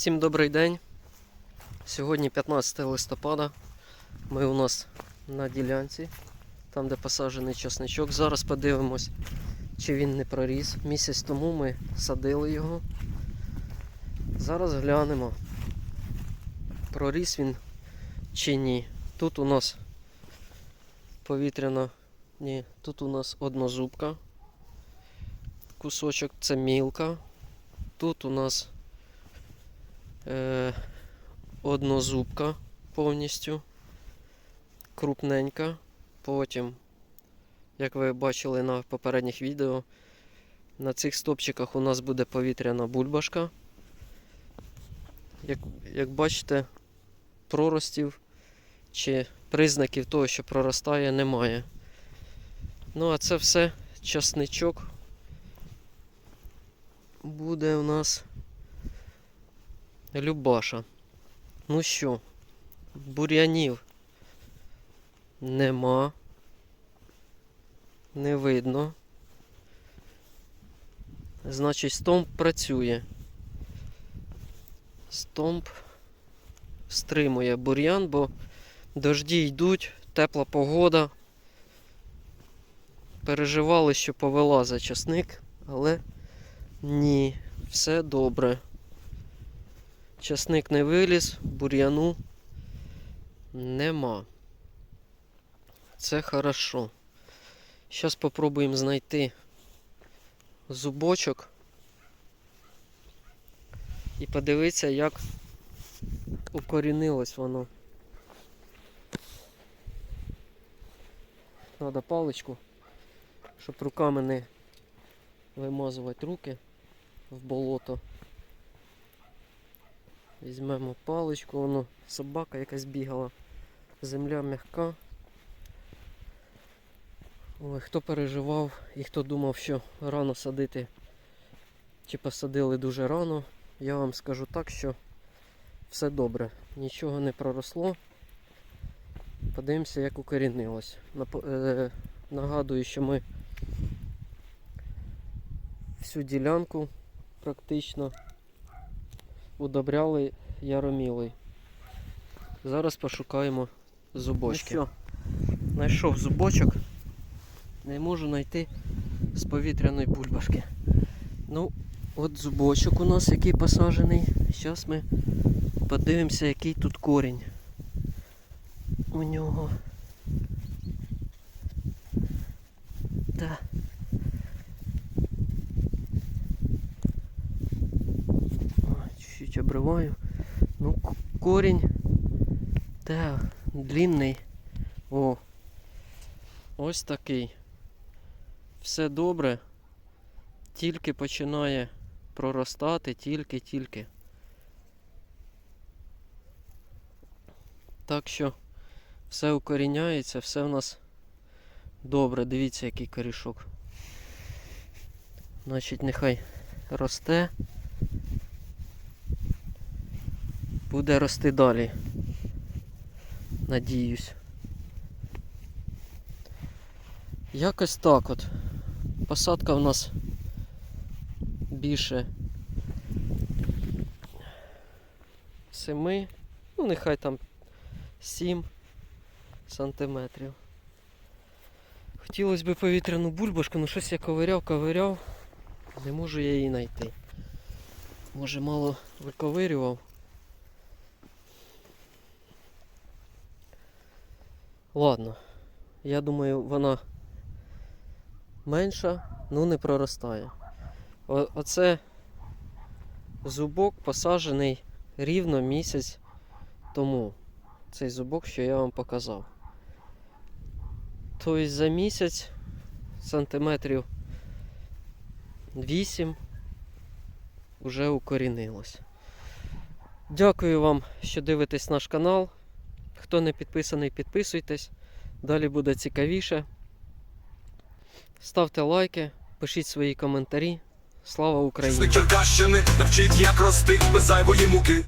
Всім добрий день. Сьогодні 15 листопада. Ми у нас на ділянці, там де посаджений часничок. Зараз подивимось, чи він не проріс. Місяць тому ми садили його. Зараз глянемо, проріс він чи ні. Тут у нас повітряна. Ні, тут у нас однозубка. Кусочок це мілка. Тут у нас е, однозубка повністю крупненька. Потім, як ви бачили на попередніх відео, на цих стопчиках у нас буде повітряна бульбашка. Як, як бачите, проростів чи признаків того, що проростає, немає. Ну, а це все часничок буде у нас Любаша. Ну що, бур'янів нема. Не видно. Значить, стомп працює. Стомп стримує бур'ян, бо дожді йдуть, тепла погода. Переживали, що повилазить часник, але ні, все добре. Часник не виліз, бур'яну нема. Це хорошо. Зараз спробуємо знайти зубочок і подивитися, як укорінилось воно. Треба паличку, щоб руками не вимазувати руки в болото. Візьмемо паличку, воно собака якась бігала. Земля м'яка. Ой, хто переживав і хто думав, що рано садити, чи посадили дуже рано, я вам скажу так, що все добре. Нічого не проросло. Подивимося, як укорінилось. Е, Нагадую, що ми всю ділянку практично удобряли яромілий. Зараз пошукаємо зубочки. Ну що, знайшов зубочок. Не можу знайти з повітряної бульбашки. Ну, от зубочок у нас який посаджений. Зараз ми подивимося, який тут корінь у нього. Та. Ой, Чуть-чуть. Ну, к- корінь. Та, длинний. О. Ось такий. Все добре. Тільки починає проростати, тільки-тільки. Так що все укоріняється, все в нас добре. Дивіться, який корішок. Значить, нехай росте. Буде рости далі. Надіюсь. Якось так от. Посадка в нас більше 7, ну нехай там 7 сантиметрів. Хотілося б повітряну бульбашку, але щось я ковиряв, ковиряв, не можу я її знайти. Може мало виковирював. Ладно, я думаю, вона менша, ну не проростає. О- оце зубок посаджений рівно місяць тому. Цей зубок, що я вам показав. Тобто за місяць сантиметрів 8 вже укорінилось. Дякую вам, що дивитесь наш канал. Хто не підписаний, підписуйтесь. Далі буде цікавіше. Ставте лайки, пишіть свої коментарі. Слава Україні! Навчить, як рости без зайвої муки.